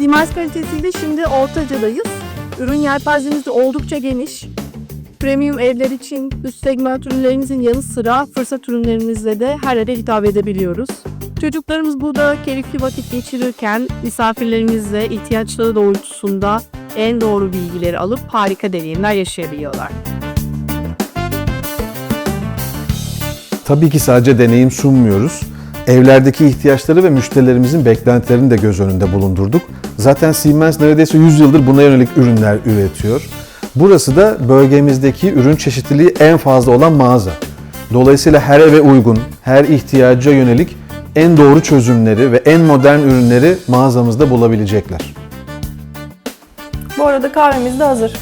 Siemens kalitesiyle şimdi ortacadayız. Ürün yelpazemiz de oldukça geniş. Premium evler için üst segment ürünlerimizin yanı sıra fırsat ürünlerimizle de her yere hitap edebiliyoruz. Çocuklarımız burada keyifli vakit geçirirken misafirlerimizle ihtiyaçları doğrultusunda en doğru bilgileri alıp harika deneyimler yaşayabiliyorlar. Tabii ki sadece deneyim sunmuyoruz. Evlerdeki ihtiyaçları ve müşterilerimizin beklentilerini de göz önünde bulundurduk. Zaten Siemens neredeyse 100 yıldır buna yönelik ürünler üretiyor. Burası da bölgemizdeki ürün çeşitliliği en fazla olan mağaza. Dolayısıyla her eve uygun, her ihtiyaca yönelik en doğru çözümleri ve en modern ürünleri mağazamızda bulabilecekler. Bu arada kahvemiz de hazır.